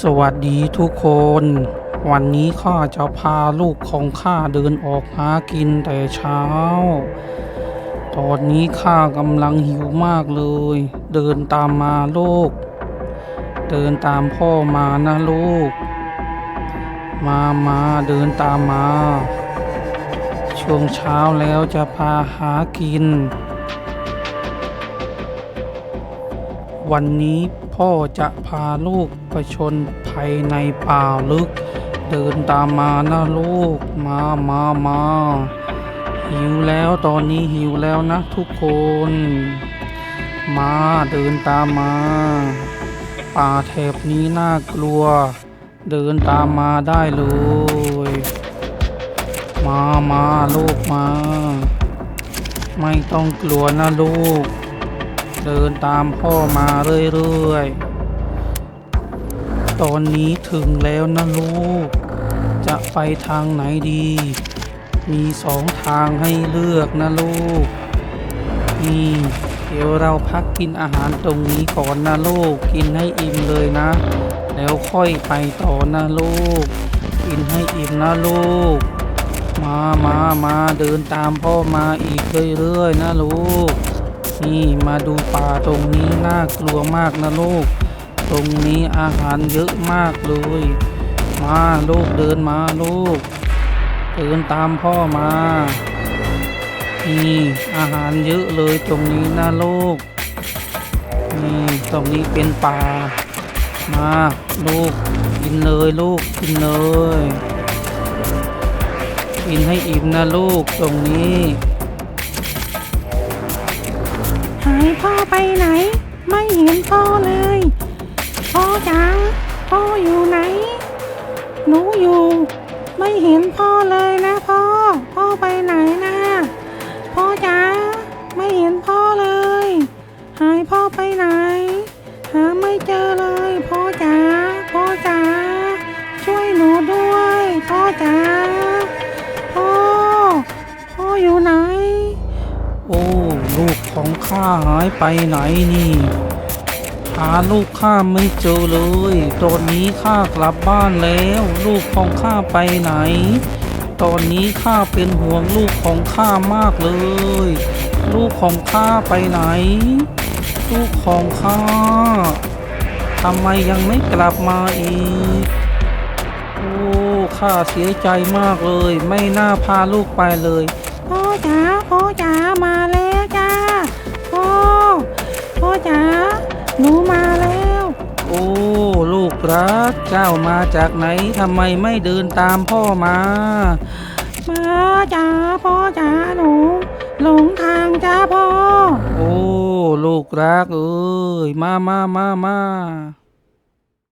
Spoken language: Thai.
สวัสดีทุกคน วันนี้ข้าจะพาลูกของข้าเดินออกหากินแต่เช้า ตอนนี้ข้ากำลังหิวมากเลย เดินตามมาลูก เดินตามพ่อมานะลูก มามาเดินตามมา ช่วงเช้าแล้วจะพาหากิน วันนี้ พ่อจะพาลูกไปชนภัยในป่าลึก เดินตามมานะลูก มามามาหิวแล้วตอนนี้หิวแล้วนะทุกคน มาเดินตามมา ป่าแถบนี้น่ากลัว เดินตามมาได้เลย มามาลูกมา ไม่ต้องกลัวนะลูก เดินตามพ่อมาเรื่อยๆ ตอนนี้ถึงแล้วนะลูก จะไปทางไหนดี มีสองทางให้เลือกนะลูก นี่ เดี๋ยวเราพักกินอาหารตรงนี้ก่อนนะลูก กินให้อิ่มเลยนะ แล้วค่อยไปต่อนะลูก กินให้อิ่มนะลูก มามามาเดินตามพ่อมาอีกเรื่อยๆนะลูก นี่มาดูป่าตรงนี้น่ากลัวมากนะลูก ตรงนี้อาหารเยอะมากเลย มาลูกเดินมาลูก เดินตามพ่อมา นี่อาหารเยอะเลยตรงนี้นะลูก นี่ตรงนี้เป็นป่า มาลูกกินเลยลูกกินเลยกินให้อิ่มนะลูกตรงนี้ หายพ่อไปไหน ไม่เห็นพ่อเลย พ่อจ๋าพ่ออยู่ไหน หนูอยู่ ไม่เห็นพ่อเลยนะพ่อ พ่อไปไหนนะาหายไปไหนนี่ หาลูกข้าไม่เจอเลย ตอนนี้ข้ากลับบ้านแล้ว ลูกของข้าไปไหน ตอนนี้ข้าเป็นห่วงลูกของข้ามากเลย ลูกของข้าไปไหน ลูกของข้าทำไมยังไม่กลับมาอีกโอ้ข้าเสียใจมากเลย ไม่น่าพาลูกไปเลยพ่อจ๋าพ่อจ๋ามาแล้วจ้า พ่อพ่อจ๋าหนูมาแล้ว โอ้ลูกรักเจ้ามาจากไหนทำไมไม่เดินตามพ่อมามาจ๋าพ่อจ๋าหนู หลงทางจ้าพ่อ โอ้ลูกรักเอ้ยมามามามา